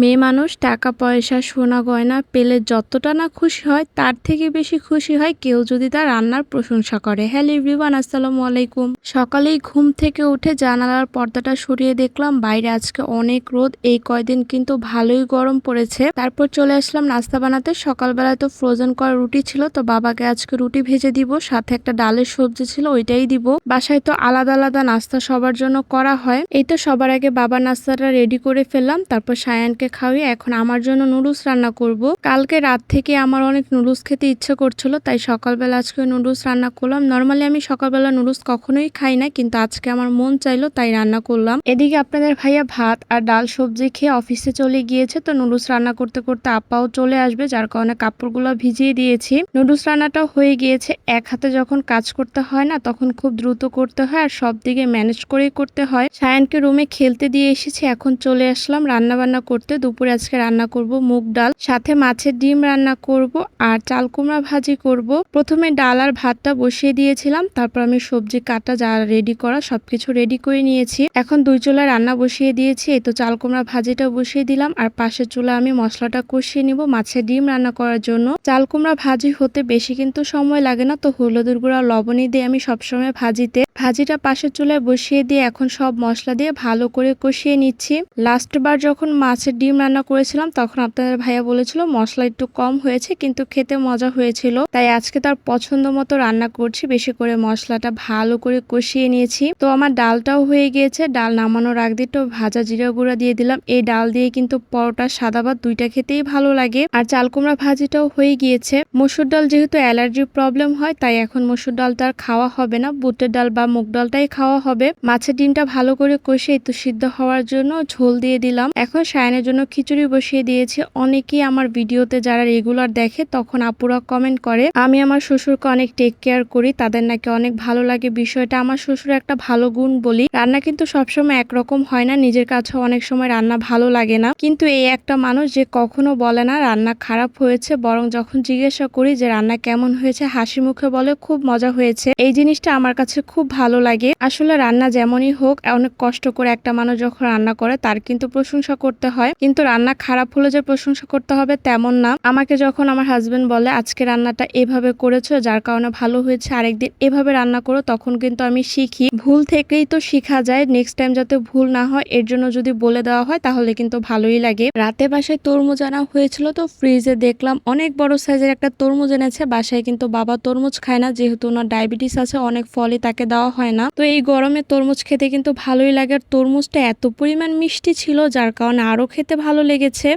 মেয়ে মানুষ টাকা, পয়সা, সোনা গয়না পেলে যতটা না খুশি হয়, তার থেকে বেশি খুশি হয় কেউ যদি তার রান্নার প্রশংসা করে। হ্যালো এভরিওয়ান, আসসালামু আলাইকুম। সকালেই ঘুম থেকে উঠে জানালার পর্দাটা সরিয়ে দেখলাম, বাইরে আজকে অনেক রোদ, এই কয়দিন কিন্তু ভালোই গরম পড়েছে। তারপর চলে আসলাম নাস্তা বানাতে, সকালবেলায় তো ফ্রোজেন করা রুটি ছিল, তো বাবাকে আজকে রুটি ভেজে দিব, সাথে একটা ডালের সবজি ছিল, ওইটাই দিব। বাসায় তো আলাদা আলাদা নাস্তা সবার জন্য করা হয়। এই তো সবার আগে বাবা নাস্তাটা রেডি করে ফেললাম, তারপর সায়ানকে খাওয়িয়ে এখন আমার জন্য নুডলস রান্না করব। কালকে রাত থেকে আমার অনেক নুডলস খেতে ইচ্ছে করছিল, তাই সকালবেলা আজকে নুডলস রান্না করলাম। নর্মালি আমি সকালবেলা নুডলস কখনোই খাই না, কিন্তু আজকে আমার মন চাইলো, তাই রান্না করলাম। এদিকে আপনাদের ভাইয়া ভাত আর ডাল সবজি খেয়ে অফিসে চলে গিয়েছে, তো নুডলস রান্না করতে করতে আপ্পাও চলে আসবে, যার কারণে কাপড়গুলো ভিজিয়ে দিয়েছি। নুডলস রান্নাটাও হয়ে গিয়েছে, এক হাতে যখন কাজ করতে হয় না, তখন খুব দ্রুত করতে হয় আর সব দিকে ম্যানেজ করেই করতে হয়। সায়ানকে রুমে খেলতে দিয়ে এসেছি, এখন চলে আসলাম রান্না বান্না করতে। দুপুরে আজকে রান্না করব মুগ ডাল, সাথে মাছের ডিম রান্না করব আর চাল কুমড়া ভাজি করব। প্রথমে ডাল আর ভাতটা বসিয়ে দিয়েছিলাম, তারপর আমি সবজি কাটা যা রেডি করা সবকিছু রেডি করে নিয়েছি। এখন দুই চুলায় রান্না বসিয়ে দিয়েছি, এই তো চাল কুমড়া ভাজিটা বসিয়ে দিলাম আর পাশের চুলা আমি মশলাটা কষিয়ে নিব মাছের ডিম রান্না করার জন্য। চাল কুমড়া ভাজি হতে বেশি কিন্তু সময় লাগে না, তো হলুদের গুঁড়া, লবণই দিয়ে আমি সবসময় ভাজিতে। ভাজিটা পাশের চুলায় বসিয়ে দিয়ে এখন সব মশলা দিয়ে ভালো করে কষিয়ে নিচ্ছি। লাস্ট বার যখন মাছের ডিম রান্না করেছিলাম, তখন আপনাদের ভাইয়া বলেছিল মশলা একটু কম হয়েছে, কিন্তু খেতে মজা হয়েছিল। তাই আজকে তার পছন্দ মতো রান্না করছি, বেশি করে মশলাটা ভালো করে কষিয়ে নিয়েছি। তো আমার ডালটাও হয়ে গিয়েছে, ডাল নামানোর আগ দিয়ে একটু ভাজা জিরা গুঁড়া দিয়ে দিলাম। এই ডাল দিয়ে কিন্তু পরোটা, সাদা ভাত দুইটা খেতেই ভালো লাগে। আর চাল কুমড়া ভাজিটাও হয়ে গিয়েছে। মসুর ডাল যেহেতু অ্যালার্জির প্রবলেম হয়, তাই এখন মসুর ডালটা আর খাওয়া হবে না। বুটের ডাল বা মুগ ডালটাই খাওয়া হবে। মাছের ডিমটা ভালো করে কষে একটু সিদ্ধ হওয়ার জন্য ঝোল দিয়ে দিলাম। এখন সায়নের জন্য খিচুড়ি বসিয়ে দিয়েছি। অনেকেই আমার ভিডিওতে যারা রেগুলার দেখে তখন আপুরা কমেন্ট করে, আমি আমার শ্বশুরকে অনেক টেক কেয়ার করি, তাদের নাকি অনেক ভালো লাগে। বিষয়টা আমার শ্বশুর একটা ভালো গুণ বলি। রান্না কিন্তু সবসময় একরকম হয় না, নিজের কাছে অনেক সময় রান্না ভালো লাগে না। কিন্তু এই একটা মানুষ যে কখনো বলে না রান্না খারাপ হয়েছে, বরং যখন জিজ্ঞাসা করি যে রান্না কেমন হয়েছে, হাসি মুখে বলে, খুব মজা হয়েছে। এই জিনিসটা আমার কাছে খুব ভালো লাগে। আসলে রান্না যেমনই হোক, অনেক কষ্ট করে একটা মানুষ যখন রান্না করে, তার কিন্তু প্রশংসা করতে হয়। কিন্তু রান্না খারাপ হলে যে প্রশংসা করতে হবে তেমন না। আমাকে যখন আমার হাজবেন্ড বলে, আজকে রান্নাটা এভাবে করেছ, যার কারণে ভালো হয়েছে, আরেকদিন এভাবে রান্না করো, তখন কিন্তু আমি শিখি। ভুল থেকেই তো শিখা যায় নেক্সট টাইম যাতে ভুল না হয়, এর জন্য যদি বলে দেওয়া হয়, তাহলে কিন্তু ভালোই লাগে। রাতে বাসায় তরমুজ আনা হয়েছিল তো ফ্রিজে দেখলাম, অনেক বড় সাইজের একটা তরমুজ এনেছে, বাসায় কিন্তু বাবা তরমুজ খায় না, যেহেতু ওনার ডায়াবেটিস আছে, অনেক ফলই তাকে দেওয়া হয় না। তো এই গরমে তরমুজ খেতে কিন্তু ভালোই লাগে, আর তরমুজটা এত পরিমাণ মিষ্টি ছিল, যার কারণে আরও খেতে ভালো লেগেছে।